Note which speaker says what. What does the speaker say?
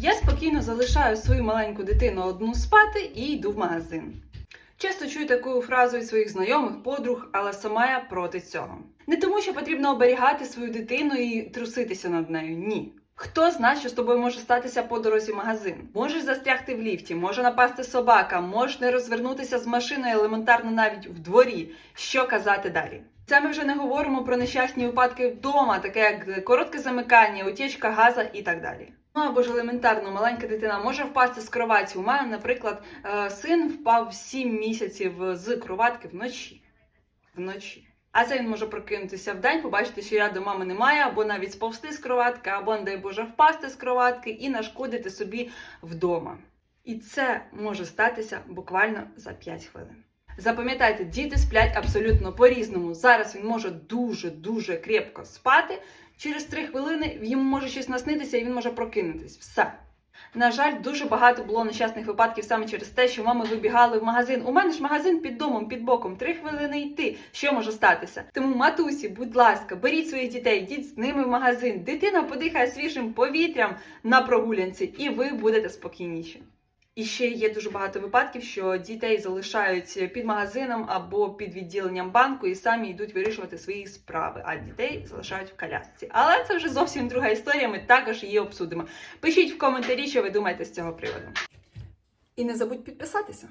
Speaker 1: Я спокійно залишаю свою маленьку дитину одну спати і йду в магазин. Часто чую таку фразу від своїх знайомих, подруг, але сама я проти цього. Не тому, що потрібно оберігати свою дитину і труситися над нею. Ні. Хто знає, що з тобою може статися по дорозі в магазин? Можеш застрягти в ліфті, може напасти собака, можеш не розвернутися з машиною елементарно навіть в дворі. Що казати далі? Це ми вже не говоримо про нещасні випадки вдома, таке як коротке замикання, утічка газа і так далі. Ну або ж елементарно, маленька дитина може впасти з кроваті. У мене, наприклад, е, син впав 7 місяців з кроватки вночі. Вночі. А це він може прокинутися в день, побачити, що рядом мами немає, або навіть сповзти з кроватки, або, не дай Боже, впасти з кроватки і нашкодити собі вдома. І це може статися буквально за 5 хвилин. Запам'ятайте, діти сплять абсолютно по-різному. Зараз він може дуже-дуже крепко спати. Через 3 хвилини йому може щось наснитися і він може прокинутись. Все. На жаль, дуже багато було нещасних випадків саме через те, що мами вибігали в магазин. У мене ж магазин під домом, під боком, три хвилини йти. Що може статися? Тому, матусі, будь ласка, беріть своїх дітей, йдіть з ними в магазин. Дитина подихає свіжим повітрям на прогулянці, і ви будете спокійніші. І ще є дуже багато випадків, що дітей залишають під магазином або під відділенням банку і самі йдуть вирішувати свої справи, а дітей залишають в колясці. Але це вже зовсім друга історія. Ми також її обсудимо. Пишіть в коментарі, що ви думаєте з цього приводу. І не забудь підписатися.